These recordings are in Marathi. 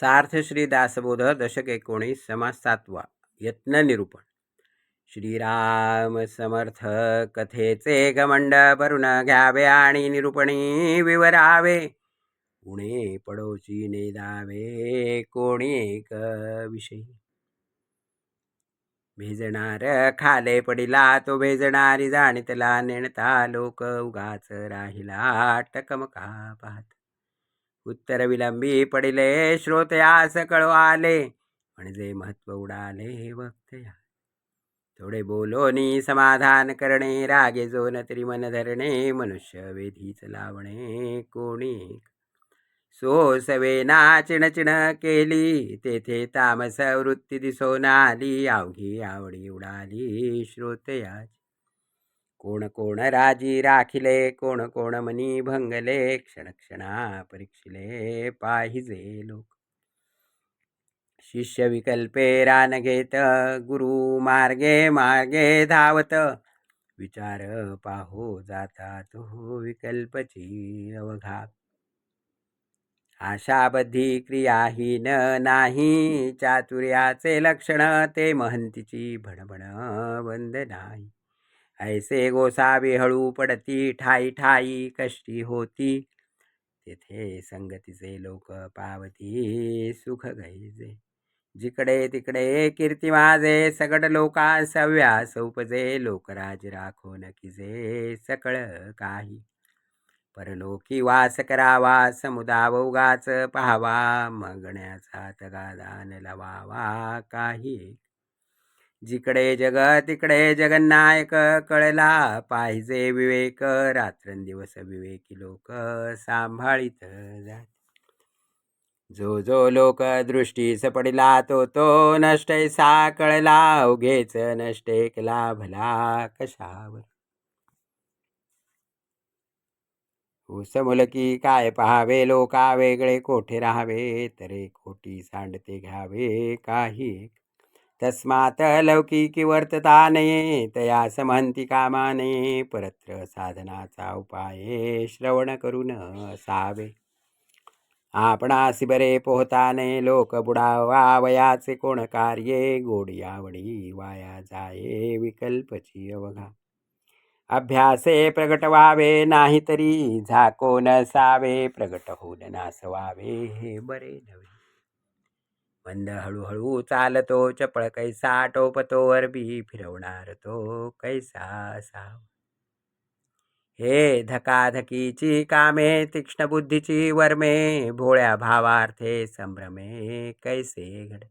सार्थ श्री दासबोध दशक एकोणीस समास सातवा यत्न निरूपण. श्रीराम समर्थ कथेचे गमंड भरून घ्यावे आणि निरूपणी विवरावे. उणे पडोची नेदावे कोणी एक विषयी. भेजणार खाले पडिला तो भेजणारी जाणीतला नेणता लोक उगाच राहिला टकमका पाहत. उत्तर विलंबी पडिले श्रोतयास कळो आले म्हणजे महत्त्व उडाले वक्तया थोडे बोलोनी समाधान करणे रागे जोन तरी मन धरणे मनुष्य वेधीच लावणे कोणी. सो सवेना चिणचिण केली तेथे तामस वृत्ती दिसोन आली अवघी आवडी उडाली श्रोतयाची कोण कोण राजी राखिले कोण कोण मनी भंगले क्षण क्षणा परीक्षिले पाहिजे लोक. शिष्य विकल्पे रान घेत गुरु मार्गे मार्गे धावत. विचार पाहो जाता तो विकल्पची अवघा आशाबद्धी क्रियाहीन नाही चातुर्याचे लक्षण ते महंतीची भणभण बंद नाही. ऐसे गोसावी हळू पडती ठाई ठाई कष्टी होती. तेथे संगतीचे लोक पावती सुख गैजे. जिकडे तिकडे कीर्ती माझे सगड लोका सव्या सौपजे. लोकराज राखो नकिजे सकळ काही. परलोकी वास करावा समुदाव उगाच पाहावा. मगण्याचा तगादान लवावा काही. जिकडे जग तिकडे जगन्नायक कळला पाहिजे विवेक. रात्रंदिवस विवेकी लोक सांभाळीत जात. जो जो लोक दृष्टीस पडिला तो तो नष्ट सा कळला. उघेच नष्ट केला भला कशावर? ऊस मुलकी काय पहावे? लोका वेगळे कोठे राहावे? तरे खोटी सांडते घ्यावे काही तस्मात लौकिकी वर्तता नये तया समंती कामा नये परत्र साधनाचा उपाय श्रवण करून असावे आपणासी बरे पोहताने लोक बुडावा वयाचे कोण कार्ये गोडी आवडी वाया जाये विकल्पची अवघा। अभ्यासे प्रगट व्हावे नाहीतरी झाको नसावे प्रगट होऊन नासवावे हे बरे नव्हे। मंद हळूहळू चालतो चपळ कैसा टोपतो बी फिरवणार तो कैसा साव हे धकाधकीची कामे तीक्ष्ण बुद्धीची वर्मे भोळ्या भावार्थे संभ्रमे कैसे घड.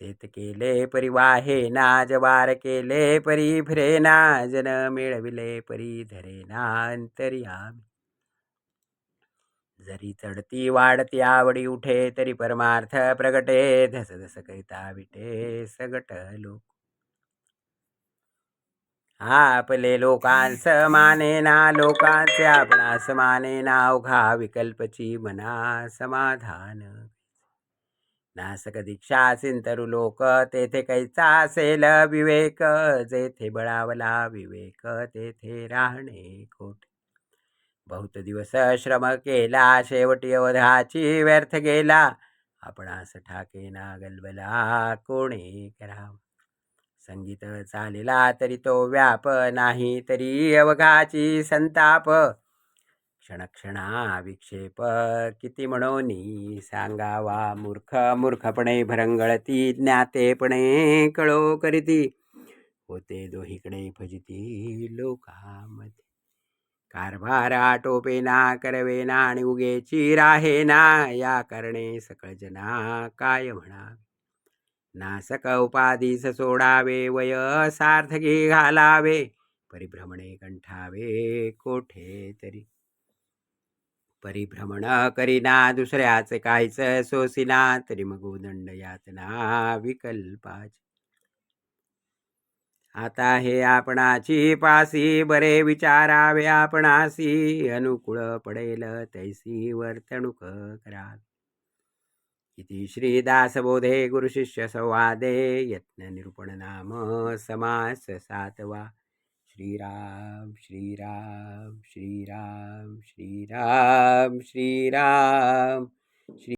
शेत केले परी वाहे ना जवार केले परी फिरेना जन मिळविले परी धरे ना अंतर्यामी जरी चढती वाढती आवडी उठे तरी परमार्थ प्रगटे. धस धस करिता विटे सगट लोक. आपले लोकांस माने ना लोकांचे आपणास माने ना. अवघा विकल्पची मना समाधान. नासक दीक्षा सिंतरु लोक तेथे कैचा असेल विवेक. जेथे बळावला विवेक तेथे राहणे खोटे. बहुत दिवस श्रम केला शेवटी अवधाची व्यर्थ गेला. आपणास ठाके ना गलबला कोणी करा. संगीत चालेला तरी तो व्याप नाही तरी अवघाची संताप. क्षणक्षणा विक्षेप किती म्हणोनी सांगावा मूर्ख मूर्खपणे भरंगळती ज्ञातेपणे कळो करीती. होते दोहीकडे फजिती लोकामध्ये. कारभारा टोपेना करवेना आणि उगेची राहेना या करणे सकळ जना काय म्हणावे नासक उपाधीस सोडावे वय सार्थकी घालावे परिभ्रमणे कंठावे कोठे तरी परिभ्रमण करीना दुसऱ्याचे काहीच सोसिना तरी मग उदंड यातना विकल्पाची. आता हे आपणाची पासी बरे विचारावे आपणासी. अनुकूळ पडेल तैसी वर्तणूक करा. इति श्रीदासबोधे गुरुशिष्य संवादे. यत्न निरूपण नाम समास सातवा. श्रीराम श्रीराम श्रीराम श्रीराम श्रीराम श्री